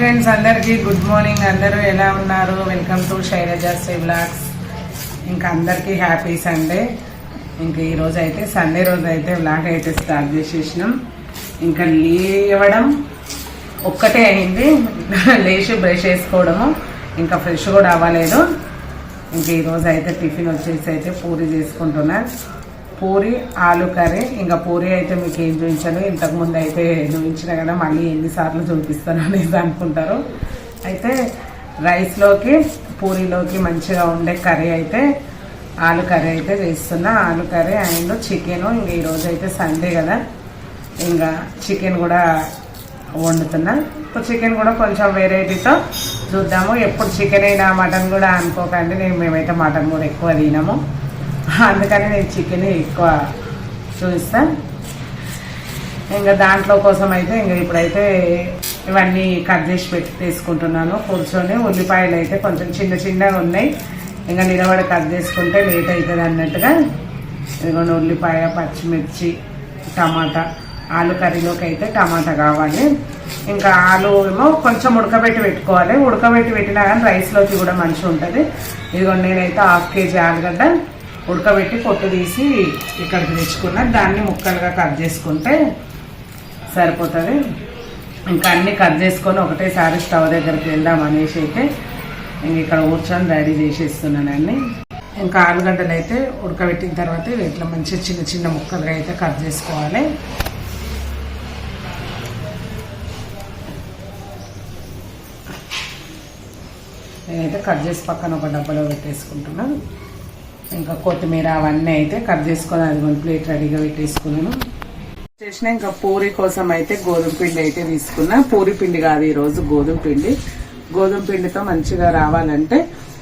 Friends అందరికీ good morning అందరూ ఎలా ఉన్నారు? వెల్కమ్ టు శైలజా బ్లాగ్స్ ఇంకా అందరికీ హ్యాపీ సండే ఇంకా ఈరోజు అయితే సండే రోజు అయితే బ్లాగ్ అయితే స్టార్ట్ చేసేసినాం. ఇంకా లేవడం ఒక్కటే అయింది. లేచి బ్రష్ వేసుకోవడము ఇంకా ఫ్రెష్ కూడా అవ్వలేదు. ఇంకా ఈరోజు అయితే టిఫిన్ వచ్చేసి అయితే పూరి చేసుకుంటున్నారు. పూరి ఆలు కర్రీ. ఇంకా పూరి అయితే మీకు ఏం చూపించాను ఇంతకుముందు అయితే చూపించిన కదా మళ్ళీ ఎన్నిసార్లు చూపిస్తాను అనేసి అనుకుంటారు. అయితే రైస్లోకి పూరిలోకి మంచిగా ఉండే కర్రీ అయితే ఆలు కర్రీ అయితే చేస్తున్నా. ఆలు కర్రీ అండ్ చికెను. ఇంకా ఈరోజు అయితే సండే కదా. ఇంకా చికెన్ కూడా వండుతున్నా. ఇప్పుడు చికెన్ కూడా కొంచెం వెరైటీతో చూద్దాము. ఎప్పుడు చికెన్ అయినా మటన్ కూడా అనుకోకండి. నేను మేమైతే మటన్ కూడా ఎక్కువ తినము. అందుకని నేను చికెన్ ఎక్కువ చూపిస్తా. ఇంకా దాంట్లో కోసం అయితే ఇంకా ఇప్పుడైతే ఇవన్నీ కట్ చేసి పెట్టి తీసుకుంటున్నాను. కూర్చొని ఉల్లిపాయలు అయితే కొంచెం చిన్న చిన్నగా ఉన్నాయి. ఇంకా నిలబడి కట్ చేసుకుంటే లేట్ అవుతుంది అన్నట్టుగా. ఇదిగోండి ఉల్లిపాయ పచ్చిమిర్చి టమాటా ఆలు కర్రీలోకి అయితే టమాటా కావాలి. ఇంకా ఆలు ఏమో కొంచెం ఉడకబెట్టి పెట్టుకోవాలి. ఉడకబెట్టి పెట్టినా కానీ రైస్లోకి కూడా మంచిగా ఉంటుంది. ఇదిగోండి నేనైతే హాఫ్ కేజీ ఆలుగడ్డ ఉడకబెట్టి పొట్టు తీసి ఇక్కడికి తెచ్చుకున్న. దాన్ని ముక్కలుగా కట్ చేసుకుంటే సరిపోతుంది. ఇంకా అన్నీ కట్ చేసుకొని ఒకటేసారి స్టవ్ దగ్గరికి వెళ్దాం అనేసి అయితే ఇంక ఇక్కడ కూర్చొని రెడీ చేసేస్తున్నానండి ఇంకా ఆలుగడ్డలు అయితే ఉడకబెట్టిన తర్వాత ఇట్లా మంచిగా చిన్న చిన్న ముక్కలుగా అయితే కట్ చేసుకోవాలి. నేనైతే కట్ చేసి పక్కన ఒక డబ్బాలో పెట్టేసుకుంటున్నాను. ఇంకా కొత్తిమీర అవన్నీ అయితే కట్ చేసుకొని అది వన్ ప్లేట్ రెడీగా పెట్టేసుకున్నాను. చేసిన ఇంకా పూరి కోసం అయితే గోధుమ పిండి అయితే తీసుకున్నా. పూరి పిండి కాదు ఈ రోజు గోధుమ పిండి. గోధుమ పిండితో మంచిగా రావాలంటే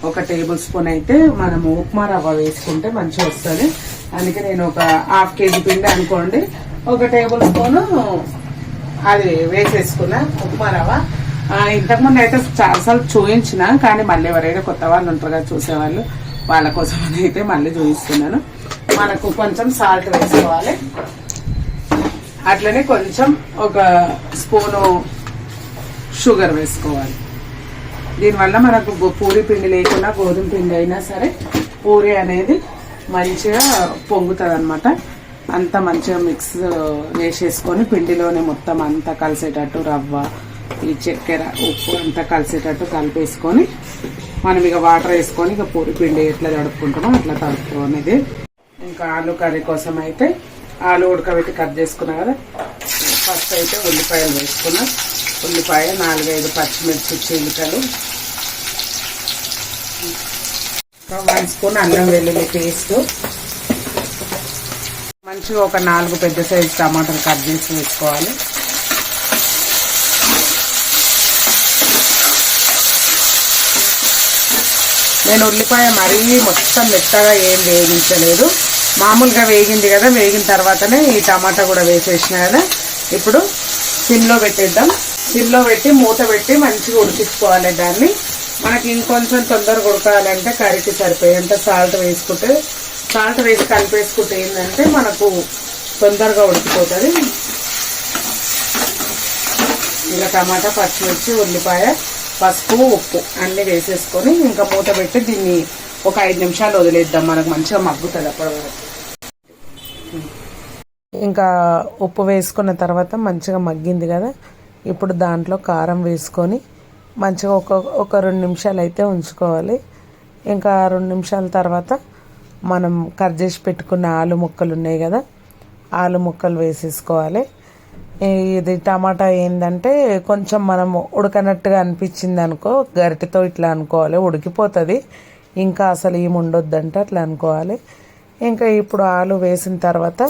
ఒక టేబుల్ స్పూన్ అయితే మనం ఉప్మా రవ్వ వేసుకుంటే మంచిగా వస్తుంది. అందుకే నేను ఒక హాఫ్ కేజీ పిండి అనుకోండి. ఒక టేబుల్ స్పూన్ అది వేసేసుకున్నా ఉప్మా రవ్వ. ఇంతకుముందు అయితే చాలాసార్లు చూపించిన కానీ మళ్ళీ ఎవరైనా కొత్త వాళ్ళు ఉంటారు కదా చూసేవాళ్ళు వాళ్ళ కోసం అని అయితే మళ్ళీ చూపిస్తున్నాను. మనకు కొంచెం సాల్ట్ వేసుకోవాలి. అట్లనే కొంచెం ఒక స్పూను షుగర్ వేసుకోవాలి. దీనివల్ల మనకు పూరి పిండి లేకుండా గోధుమ పిండి అయినా సరే పూరి అనేది మంచిగా పొంగుతుంది అనమాట అంత మంచిగా మిక్స్ వేసేసుకొని పిండిలోనే మొత్తం అంతా కలిసేటట్టు రవ్వ ఈ చక్కెర ఉప్పు అంతా కలిసేటట్టు కలిపేసుకొని మనం ఇక వాటర్ వేసుకొని ఇక పూరి పిండి ఎట్లా తడుపుకుంటామో అట్లా తడుపుకోనిది ఇంకా ఆలు కర్రీ కోసం అయితే ఆలు ఉడకబెట్టి కట్ చేసుకున్నా కదా. ఫస్ట్ అయితే ఉల్లిపాయలు వేసుకున్నా. ఉల్లిపాయ నాలుగైదు పచ్చిమిర్చి చీలికలు. ఇంకా వన్ స్పూన్ అల్లం వెల్లుల్లి పేస్ట్. మంచిగా ఒక నాలుగు పెద్ద సైజు టమాటాలు కట్ చేసి వేసుకోవాలి. నేను ఉల్లిపాయ మరీ మొత్తం మెత్తగా ఏం వేగించలేదు. మామూలుగా వేగింది కదా వేగిన తర్వాతనే ఈ టమాటా కూడా వేసేసిన కదా. ఇప్పుడు సిమ్లో పెట్టేద్దాం. సిమ్లో పెట్టి మూత పెట్టి మంచిగా ఉడికించుకోవాలి దాన్ని. మనకి ఇంకొంచెం తొందరగా ఉడకాలంటే కర్రీకి సరిపోయేంత సాల్ట్ వేసుకుంటే సాల్ట్ వేసి కలిపేసుకుంటే ఏంటంటే మనకు తొందరగా ఉడికిపోతుంది. ఇలా టమాటా పచ్చిమిర్చి ఉల్లిపాయ పసుపు ఉప్పు అన్ని వేసేసుకొని ఇంకా మూత పెట్టి దీన్ని ఒక ఐదు నిమిషాలు వదిలేద్దాం. మనకు మంచిగా మగ్గుతుంది అప్పటి వరకు. ఇంకా ఉప్పు వేసుకున్న తర్వాత మంచిగా మగ్గింది కదా? ఇప్పుడు దాంట్లో కారం వేసుకొని మంచిగా ఒక ఒక రెండు నిమిషాలు అయితే ఉంచుకోవాలి. ఇంకా రెండు నిమిషాల తర్వాత మనం కట్ చేసి పెట్టుకున్న ఆలు ముక్కలు ఉన్నాయి కదా? ఆలు ముక్కలు వేసేసుకోవాలి. ఇది టమాటా ఏంటంటే కొంచెం మనం ఉడకనట్టుగా అనిపించింది అనుకో గరిటెతో ఇట్లా అనుకోవాలి ఉడికిపోతుంది. ఇంకా అసలు ఏమి ఉండొద్దంటే అట్లా అనుకోవాలి. ఇంకా ఇప్పుడు ఆలు వేసిన తర్వాత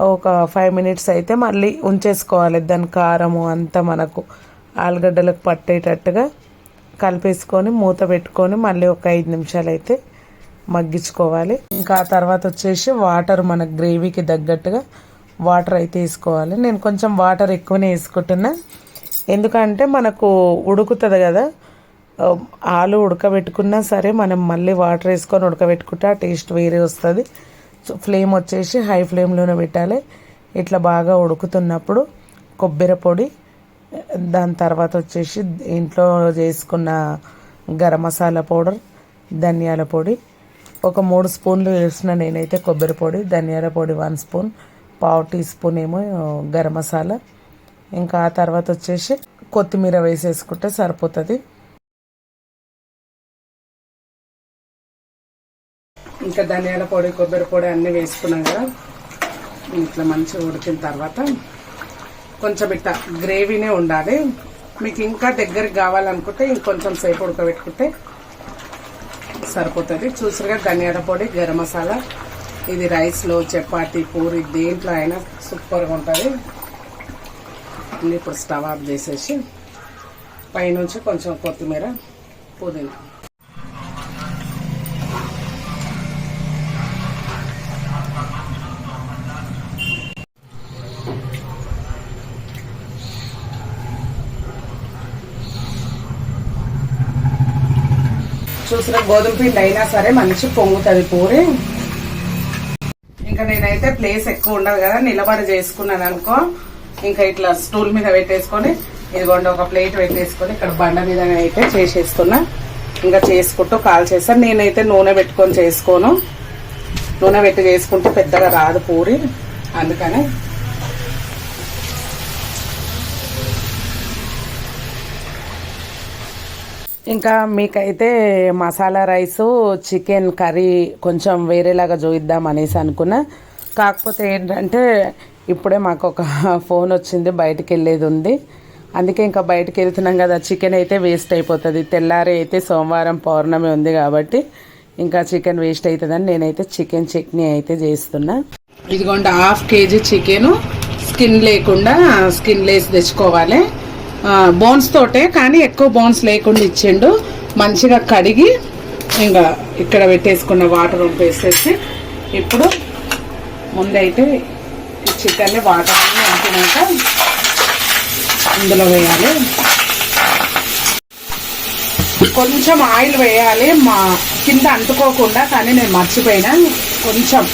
ఒక ఫైవ్ మినిట్స్ అయితే మళ్ళీ ఉంచేసుకోవాలి. దాని కారము అంతా మనకు ఆలుగడ్డలకు పట్టేటట్టుగా కలిపేసుకొని మూత పెట్టుకొని మళ్ళీ ఒక ఐదు నిమిషాలు అయితే మగ్గించుకోవాలి. ఇంకా ఆ తర్వాత వచ్చేసి వాటర్ మన గ్రేవీకి తగ్గట్టుగా వాటర్ అయితే వేసుకోవాలి. నేను కొంచెం వాటర్ ఎక్కువనే వేసుకుంటున్నా. ఎందుకంటే మనకు ఉడుకుతుంది కదా. ఆలు ఉడకబెట్టుకున్నా సరే మనం మళ్ళీ వాటర్ వేసుకొని ఉడకబెట్టుకుంటే ఆ టేస్ట్ వేరే వస్తుంది. సో ఫ్లేమ్ వచ్చేసి హై ఫ్లేమ్లోనే పెట్టాలి. ఇట్లా బాగా ఉడుకుతున్నప్పుడు కొబ్బరి పొడి దాని తర్వాత వచ్చేసి ఇంట్లో చేసుకున్న గరం మసాలా పౌడర్ ధనియాల పొడి. ఒక మూడు స్పూన్లు వేసిన నేనైతే కొబ్బరి పొడి ధనియాల పొడి వన్ స్పూన్. పావు టీ స్పూన్ ఏమో గరం మసాలా. ఇంకా ఆ తర్వాత వచ్చేసి కొత్తిమీర వేసేసుకుంటే సరిపోతుంది. ఇంకా ధనియాల పొడి కొబ్బరి పొడి అన్నీ వేసుకున్నాం కదా. ఇట్లా మంచిగా ఉడికిన తర్వాత కొంచెం ఇట్లా గ్రేవీనే ఉండాలి. మీకు ఇంకా దగ్గరికి కావాలనుకుంటే ఇంకొంచెం సేపు ఉడకబెట్టుకుంటే సరిపోతుంది. చూసారుగా ధనియాల పొడి గరం మసాలా. ఇది రైస్లో చపాతి పూరి దేంట్లో అయినా సూపర్గా ఉంటుంది. ఇప్పుడు స్టవ్ ఆఫ్ చేసేసి పైనుంచి కొంచెం కొత్తిమీర పుదీనా. చూసిన గోధుమ పిండి అయినా సరే మంచి పొంగుతుంది పూరి. ఇంకా నేనైతే ప్లేస్ ఎక్కువ ఉండదు కదా నిలబడి చేసుకున్నాను అనుకో ఇంకా ఇట్లా స్టూల్ మీద పెట్టేసుకొని ఇదిగోండి ఒక ప్లేట్ పెట్టేసుకొని ఇక్కడ బండ మీద అయితే చేసేస్తున్నా. ఇంకా చేసుకుంటూ కాల్ చేస్తాను. నేనైతే నూనె పెట్టుకొని చేసుకోను. నూనె పెట్టి చేసుకుంటే పెద్దగా రాదు పూరి. అందుకని ఇంకా మీకైతే మసాలా రైస్ చికెన్ కర్రీ కొంచెం వేరేలాగా చూయిద్దాం అనేసి అనుకున్నా. కాకపోతే ఏంటంటే ఇప్పుడే మాకు ఒక ఫోన్ వచ్చింది బయటకు వెళ్ళేది ఉంది. అందుకే ఇంకా బయటకు వెళ్తున్నాం కదా చికెన్ అయితే వేస్ట్ అయిపోతుంది. తెల్లారి అయితే సోమవారం పౌర్ణమి ఉంది కాబట్టి ఇంకా చికెన్ వేస్ట్ అవుతుందని నేనైతే చికెన్ చట్నీ అయితే చేస్తున్నా. ఇదిగోండి హాఫ్ కేజీ చికెన్. స్కిన్ లేకుండా స్కిన్ లేసి తెచ్చుకోవాలి. బోన్స్ తోటే కానీ ఎక్కువ బోన్స్ లేకుండా ఇచ్చిండు. మంచిగా కడిగి ఇంకా ఇక్కడ పెట్టేసుకున్న వాటర్ వేసేసి ఇప్పుడు ముందైతే ఈ చికెన్ని వాటర్ అంటున్నాక అంటినాక ఇందులో వేయాలి. కొంచెం ఆయిల్ వేయాలి. మా కింద అంటుకోకుండా కానీ నేను మర్చిపోయినా. కొంచెం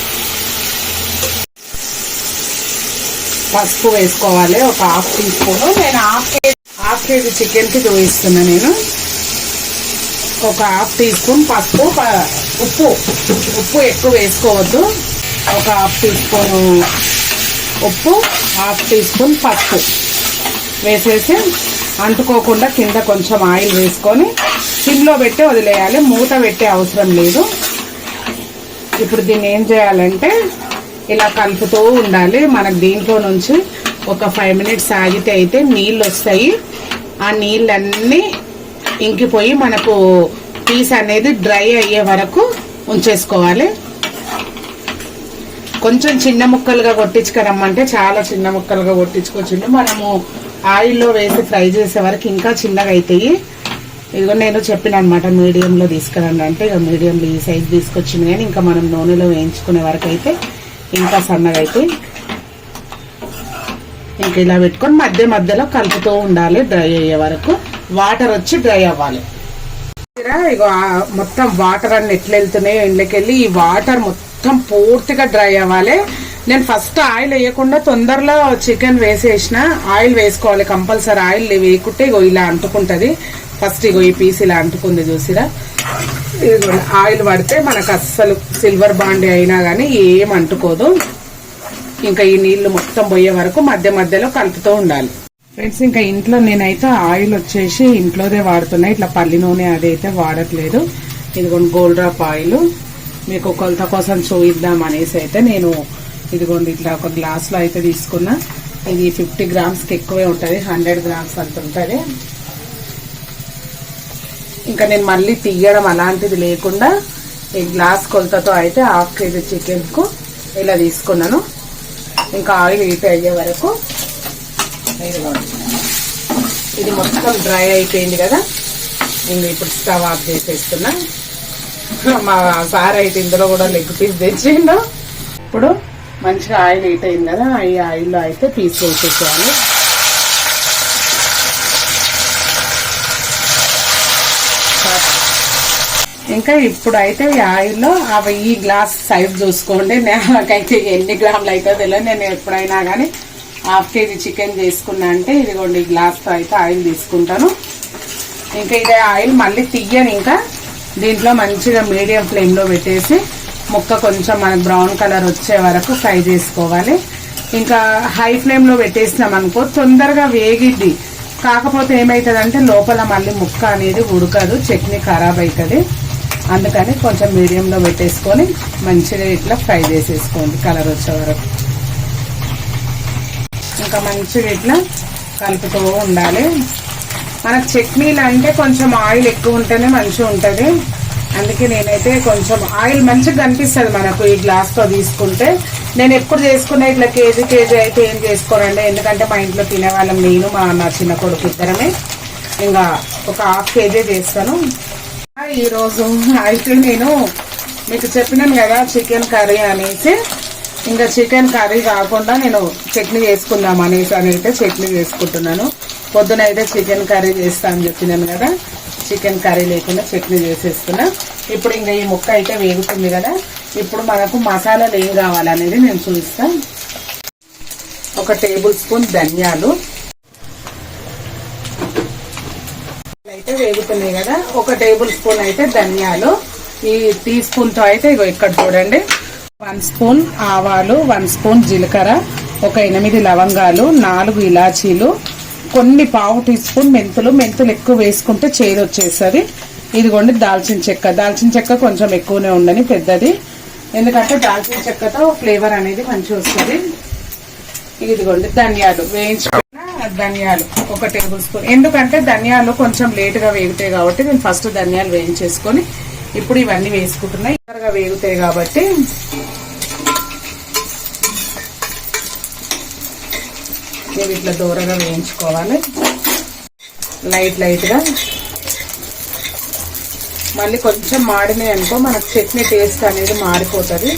పసుపు వేసుకోవాలి. ఒక హాఫ్ టీ స్పూన్. నేను హాఫ్ కేజీ హాఫ్ కేజీ చికెన్కి చూపిస్తున్నా నేను. ఒక హాఫ్ టీ స్పూన్ పసుపు ఉప్పు ఉప్పు ఎక్కువ వేసుకోవద్దు. ఒక హాఫ్ టీ స్పూన్ ఉప్పు హాఫ్ టీ స్పూన్ పసుపు వేసేసి అంటుకోకుండా కింద కొంచెం ఆయిల్ వేసుకొని సిమ్లో పెట్టి వదిలేయాలి. మూత పెట్టే అవసరం లేదు. ఇప్పుడు దీన్ని ఏం చేయాలంటే ఇలా కలుపుతూ ఉండాలి. మనకు దీంట్లో నుంచి ఒక ఫైవ్ మినిట్స్ ఆగితే అయితే నీళ్ళు వస్తాయి ఆ నీళ్ళన్నీ ఇంకిపోయి మనకు పీస్ అనేది డ్రై అయ్యే వరకు ఉంచేసుకోవాలి. కొంచెం చిన్న ముక్కలుగా కొట్టించుకురమ్మంటే చాలా చిన్న ముక్కలుగా కొట్టించుకొచ్చిండు మనము ఆయిల్లో వేసి ఫ్రై చేసే వరకు ఇంకా చిన్నగా అవుతాయి ఇదిగో నేను చెప్పిన అనమాట మీడియంలో తీసుకురండి అంటే ఇక మీడియంలో ఈ సైజ్ తీసుకొచ్చింది కానీ ఇంకా మనం నూనెలో వేయించుకునే వరకు అయితే ఇంకా సన్నగా అయితే ఇంక ఇలా పెట్టుకొని మధ్య మధ్యలో కలుపుతూ ఉండాలి డ్రై అయ్యే వరకు. వాటర్ వచ్చి డ్రై అవ్వాలి. ఇగో మొత్తం వాటర్ అన్ని ఎట్లా వెళ్తున్నాయో ఇండ్లకెళ్ళి ఈ వాటర్ మొత్తం పూర్తిగా డ్రై అవ్వాలి. నేను ఫస్ట్ ఆయిల్ వేయకుండా తొందరలో చికెన్ వేసేసిన ఆయిల్ వేసుకోవాలి. కంపల్సరీ ఆయిల్ వేయకుంటే ఇగో ఇలా అంటుకుంటుంది. ఫస్ట్ ఇగో ఈ పీస్ ఇలా అంటుకుంది చూసిరా. ఇదిగో ఆయిల్ పడితే మనకు అస్సలు సిల్వర్ బాండి అయినా కానీ ఏం అంటుకోదు. ఇంకా ఈ నీళ్ళు మొత్తం పోయే వరకు మధ్య మధ్యలో కలుపుతూ ఉండాలి. ఫ్రెండ్స్ ఇంకా ఇంట్లో నేనైతే ఆయిల్ వచ్చేసి ఇంట్లోదే వాడుతున్నా. ఇట్లా పల్లి నూనె అది అయితే వాడట్లేదు. ఇదిగోండి గోల్డ్ డ్రాప్ ఆయిల్. మీకు కొలత కోసం చూయిద్దాం అనేసి అయితే నేను ఇదిగోండి ఇట్లా ఒక గ్లాస్లో అయితే తీసుకున్నా. ఇది ఫిఫ్టీ గ్రామ్స్కి ఎక్కువే ఉంటుంది. హండ్రెడ్ గ్రామ్స్ అంత ఉంటుంది. ఇంకా నేను మళ్ళీ తీయడం అలాంటిది లేకుండా ఈ గ్లాస్ కొలతతో అయితే హాఫ్ కేజీ చికెన్కు ఇలా తీసుకున్నాను. ఇంకా ఆయిల్ హీట్ అయ్యే వరకు ఇది మొత్తం డ్రై అయిపోయింది కదా. నేను ఇప్పుడు స్టవ్ ఆఫ్ చేసేస్తున్నా. మా సార్ అయితే ఇందులో కూడా లెగ్ పీస్ తెచ్చిండు. ఇప్పుడు మంచిగా ఆయిల్ హీట్ అయింది కదా ఈ ఆయిల్లో అయితే పీస్ వేసేసేయాలి ఇంకా ఇప్పుడు అయితే ఈ ఆయిల్లో అవి ఈ గ్లాస్ సైజ్ చూసుకోండి. నాకైతే ఎన్ని గ్రాములు అయితే తెలియదు. నేను ఎప్పుడైనా కానీ హాఫ్ కేజీ చికెన్ చేసుకున్నా అంటే ఇదిగోండి ఈ గ్లాస్తో అయితే ఆయిల్ తీసుకుంటాను. ఇంకా ఇదే ఆయిల్ మళ్ళీ తీయను ఇంకా దీంట్లో మంచిగా మీడియం ఫ్లేమ్లో పెట్టేసి ముక్క కొంచెం మనకు బ్రౌన్ కలర్ వచ్చే వరకు ఫ్రై చేసుకోవాలి. ఇంకా హై ఫ్లేమ్లో పెట్టేసినాం అనుకో తొందరగా వేగిద్ది. కాకపోతే ఏమవుతుందంటే లోపల మళ్ళీ ముక్క అనేది ఉడకదు చట్నీ ఖరాబ్ అవుతుంది అందుకని కొంచెం మీడియంలో పెట్టేసుకొని మంచిగా ఇట్లా ఫ్రై చేసేసుకోండి కలర్ వచ్చే వరకు. ఇంకా మంచిగా ఇట్లా కలుపుతూ ఉండాలి. మనకు చట్నీలు అంటే కొంచెం ఆయిల్ ఎక్కువ ఉంటేనే మంచిగా ఉంటుంది. అందుకే నేనైతే కొంచెం ఆయిల్ మంచిగా కనిపిస్తుంది మనకు ఈ గ్లాస్తో తీసుకుంటే. నేను ఎప్పుడు చేసుకునే ఇట్లా కేజీ కేజీ అయితే ఏం చేసుకోనండి ఎందుకంటే మా ఇంట్లో తినేవాళ్ళం నేను మా నా చిన్న కొడుకు ఇద్దరమే. ఇంకా ఒక హాఫ్ కేజీ చేస్తాను. ఈరోజు అయితే నేను మీకు చెప్పినాను కదా చికెన్ కర్రీ అనేసి. ఇంకా చికెన్ కర్రీ కాకుండా నేను చట్నీ చేసుకుందాం అనేసి అని అయితే చట్నీ చేసుకుంటున్నాను. పొద్దున అయితే చికెన్ కర్రీ చేస్తా అని చెప్పినాను కదా. చికెన్ కర్రీ లేకుండా చట్నీ చేసేసుకున్నా ఇప్పుడు ఇంకా ఈ ముక్క అయితే వేగుతుంది కదా. ఇప్పుడు మనకు మసాలాలు ఏం కావాలనేది నేను చూపిస్తాను ఒక టేబుల్ స్పూన్ ధనియాలు. అయితే వేగుతున్నాయి కదా. ఒక టేబుల్ స్పూన్ అయితే ధనియాలు. ఈ టీ స్పూన్తో అయితే ఇగో ఇక్కడ చూడండి. వన్ స్పూన్ ఆవాలు వన్ స్పూన్ జీలకర్ర ఒక ఎనిమిది లవంగాలు నాలుగు ఇలాచీలు కొన్ని పావు టీ స్పూన్ మెంతులు. మెంతులు ఎక్కువ వేసుకుంటే చేదు వచ్చేస్తుంది. ఇదిగోండి దాల్చిన చెక్క. దాల్చిన చెక్క కొంచెం ఎక్కువనే ఉండని పెద్దది. ఎందుకంటే దాల్చిన చెక్కతో ఫ్లేవర్ అనేది మంచిగా వస్తుంది. ఇదిగోండి ధనియాలు. వేయించుకున్న ధనియాలు ఒక టేబుల్ స్పూన్. ఎందుకంటే ధనియాలు కొంచెం లేటుగా వేగుతాయి కాబట్టి నేను ఫస్ట్ ధనియాలు వేయించేసుకొని ఇప్పుడు ఇవన్నీ వేసుకుంటున్నాయి త్వరగా వేగుతాయి కాబట్టి ఇవి ఇట్లా దూరగా వేయించుకోవాలి. లైట్ లైట్గా. మళ్ళీ కొంచెం మాడినాయి అనుకో మనకు చట్నీ టేస్ట్ అనేది మారిపోతుంది.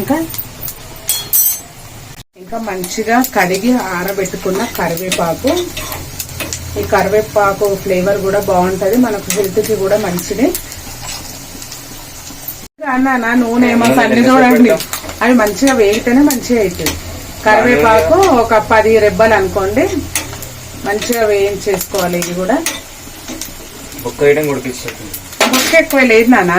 ఇంకా? ఇంకా మంచిగా కడిగి ఆరబెట్టుకున్న కరివేపాకు. ఈ కరివేపాకు ఫ్లేవర్ కూడా బాగుంటది. మనకు హెల్త్కి కూడా మంచిది. అన్న నూనె ఏమో అన్ని చూడండి అవి మంచిగా వేగితేనే మంచిగా అవుతుంది కరివేపాకు ఒక పది రెబ్బలు అనుకోండి. మంచిగా వేయించేసుకోవాలి ఇది కూడా. ఒక్క ఎక్కువ లేదు నాన్న.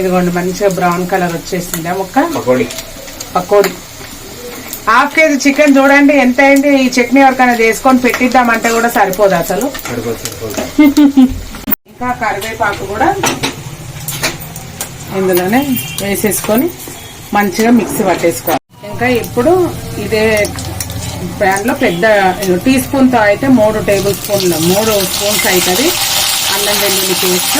ఇదిగోండి మంచిగా బ్రౌన్ కలర్ వచ్చేసింది. ముక్క? Pakoda. Pakoda. Half KG chicken చూడండి ఎంత అయింది? ఈ చట్నీ ఎవరికైనా చేసుకొని పెట్టిద్దామంటే కూడా సరిపోదు అసలు. ఇంకా కరివేపాకు కూడా ఇందులోనే వేసేసుకొని మంచిగా మిక్సీ పట్టేసుకోవాలి. ఇంకా ఇప్పుడు ఇదే ప్యాన్లో పెద్ద టీ స్పూన్తో అయితే మూడు టేబుల్ స్పూన్లు మూడు స్పూన్స్ అవుతుంది. అల్లం వెల్లుల్లి పేస్ట్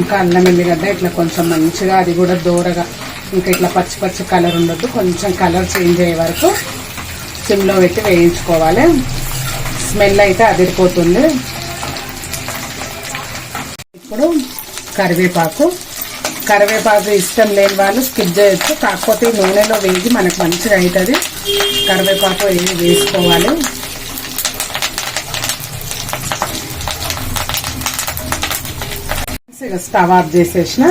ఇంకా అల్లం ఎల్లిగడ్డ ఇట్లా కొంచెం మంచిగా అది కూడా దూరగా ఇంకా ఇట్లా పచ్చి పచ్చి కలర్ ఉండొద్దు కొంచెం కలర్ చేంజ్ అయ్యే వరకు సిమ్లో పెట్టి వేయించుకోవాలి. స్మెల్ అయితే అదిరిపోతుంది. ఇప్పుడు కరివేపాకు. కరివేపాకు ఇష్టం లేని వాళ్ళు స్కిప్ చేయొచ్చు కాకపోతే నూనెలో వేగి మనకు మంచిగా అవుతుంది కరివేపాకు వేసుకోవాలి. ఇక స్టవ్ ఆఫ్ చేసేసిన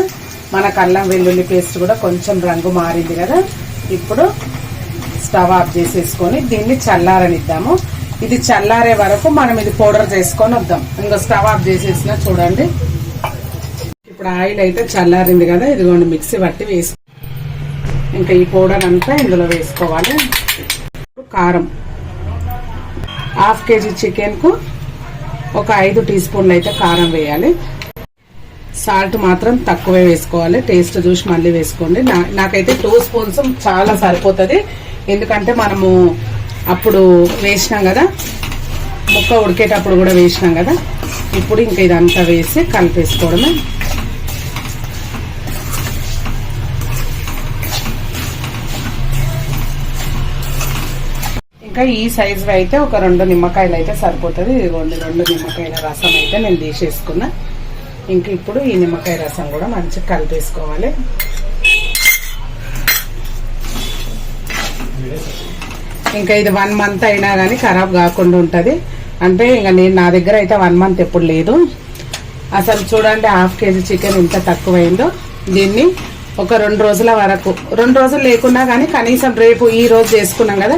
మనకు అల్లం వెల్లుల్లి పేస్ట్ కూడా కొంచెం రంగు మారింది కదా. ఇప్పుడు స్టవ్ ఆఫ్ చేసేసుకొని దీన్ని చల్లారనిద్దాము. ఇది చల్లారే వరకు మనం ఇది పౌడర్ చేసుకొని వద్దాం. ఇంకా స్టవ్ ఆఫ్ చేసేసిన చూడండి. ఇప్పుడు ఆయిల్ అయితే చల్లారింది కదా ఇదిగోండి మిక్సీ పట్టి వేసు ఇంకా ఈ పౌడర్ అంతా ఇందులో వేసుకోవాలి. కారం. హాఫ్ కేజీ చికెన్కు ఒక ఐదు టీ స్పూన్లు అయితే కారం వేయాలి. సాల్ట్ మాత్రం తక్కువే వేసుకోవాలి. టేస్ట్ చూసి మళ్ళీ వేసుకోండి. నా- నాకైతే టూ స్పూన్స్ చాలా సరిపోతుంది. ఎందుకంటే మనము అప్పుడు వేసినాం కదా ముక్క ఉడికేటప్పుడు కూడా వేసినాం కదా ఇప్పుడు ఇంకా ఇదంతా వేసి కలిపేసుకోవడమే. ఇంకా ఈ సైజు అయితే ఒక రెండు నిమ్మకాయలు అయితే సరిపోతుంది. ఇదిగోండి రెండు నిమ్మకాయల రసం అయితే నేను తీసేసుకున్నా. ఇంక ఇప్పుడు ఈ నిమ్మకాయ రసం కూడా మంచిగా కలిపేసుకోవాలి. ఇంకా ఇది వన్ మంత్ అయినా కానీ ఖరాబ్ కాకుండా ఉంటుంది. అంటే ఇంకా నేను నా దగ్గర అయితే వన్ మంత్ ఎప్పుడు లేదు. అసలు చూడండి హాఫ్ కేజీ చికెన్ ఇంత తక్కువైందో. దీన్ని ఒక రెండు రోజుల వరకు రెండు రోజులు లేకున్నా కానీ కనీసం రేపు ఈ రోజు చేసుకున్నాం కదా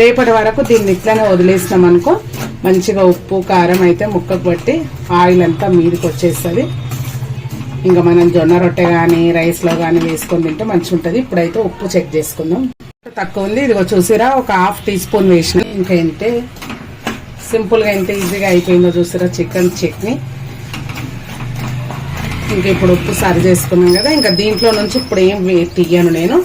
రేపటి వరకు దీన్ని ఇట్లానే వదిలేసినాం అనుకో మంచిగా ఉప్పు కారం అయితే ముక్కకు పట్టి ఆయిల్ అంతా మీదకి వచ్చేస్తుంది. ఇంకా మనం జొన్న రొట్టె కానీ రైస్లో కానీ వేసుకొని తింటే మంచిగా ఉంటుంది ఇప్పుడైతే ఉప్పు చెక్ చేసుకుందాం. తక్కువ ఉంది. ఇదిగో చూసిరా ఒక హాఫ్ టీ స్పూన్ వేసిన. ఇంకా ఎంతే సింపుల్గా ఎంత ఈజీగా అయిపోయిందో చూసిరా చికెన్ చట్నీ. ఇంకా ఇప్పుడు ఉప్పు సరి చేసుకున్నాం కదా ఇంకా దీంట్లో నుంచి ఇప్పుడు ఏం తీయను నేను.